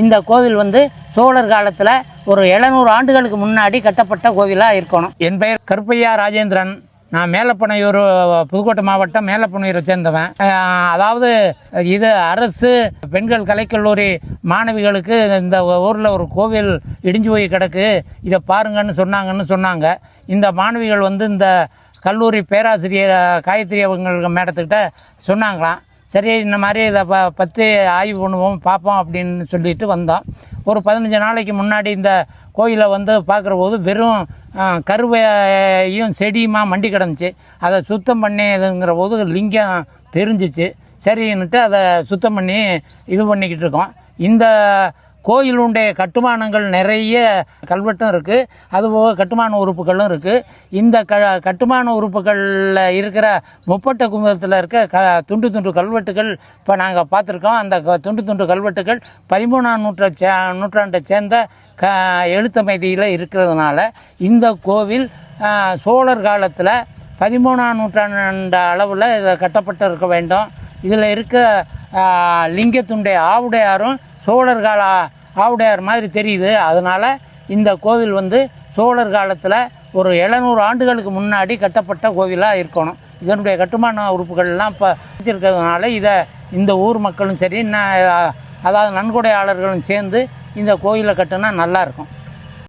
இந்த கோவில் வந்து சோழர் காலத்தில் ஒரு எழுநூறு ஆண்டுகளுக்கு முன்னாடி கட்டப்பட்ட கோவிலாக இருக்கணும். என் பெயர் கருப்பையா ராஜேந்திரன். நான் மேலப்பனையூர் புதுக்கோட்டை மாவட்டம் மேலப்பனையூரை சேர்ந்தவன். அதாவது இது அரசு பெண்கள் கலைக்கல்லூரி மாணவிகளுக்கு இந்த ஊரில் ஒரு கோவில் இடிஞ்சு போய் கிடக்கு. இதை பாருங்கன்னு சொன்னாங்கன்னு சொன்னாங்க. இந்த மாணவிகள் வந்து இந்த கல்லூரி பேராசிரியர் காயத்ரி அவங்க மேடத்துக்கிட்ட சொன்னாங்களாம். சரி இந்த மாதிரி இதை ப பற்றி ஆய்வு பண்ணுவோம் பார்ப்போம் அப்படின்னு சொல்லிட்டு வந்தோம். ஒரு பதினஞ்சு நாளைக்கு முன்னாடி இந்த கோயிலை வந்து பார்க்குற போது வெறும் கருவையும் செடியுமா மண்டி கிடந்துச்சு. அதை சுத்தம் பண்ணிதுங்கிற போது லிங்கம் தெரிஞ்சிச்சு. சரின்னுட்டு அதை சுத்தம் பண்ணி இது பண்ணிக்கிட்டு இருக்கோம். இந்த கோயிலுடைய கட்டுமானங்கள் நிறைய கல்வெட்டும் இருக்குது அதுபோக கட்டுமான உறுப்புகளும் இருக்குது இந்த க கட்டுமான உறுப்புகளில் இருக்கிற முப்பட்ட குமுதத்தில் இருக்க க துண்டு துண்டு கல்வெட்டுகள் இப்போ நாங்கள் பார்த்துருக்கோம். அந்த துண்டு துண்டு கல்வெட்டுகள் பதிமூணாம் நூற்றை சே நூற்றாண்டை சேர்ந்த க எழுத்தமைதியில் இருக்கிறதுனால இந்த கோவில் சோழர் காலத்தில் பதிமூணாம் நூற்றாண்டு அளவில் இதை கட்டப்பட்டு இருக்க வேண்டும். இதில் இருக்க லிங்கத்துடைய ஆவுடையாரும் சோழர் கால ஆவுடையார் மாதிரி தெரியுது. அதனால் இந்த கோவில் வந்து சோழர் காலத்தில் ஒரு எழுநூறு ஆண்டுகளுக்கு முன்னாடி கட்டப்பட்ட கோவிலாக இருக்கணும். இதனுடைய கட்டுமான உறுப்புகள்லாம் இப்போ வச்சுருக்கிறதுனால இதை இந்த ஊர் மக்களும் சரி ந- அதாவது நன்கொடையாளர்களும் சேர்ந்து இந்த கோயிலை கட்டினா நல்லாயிருக்கும்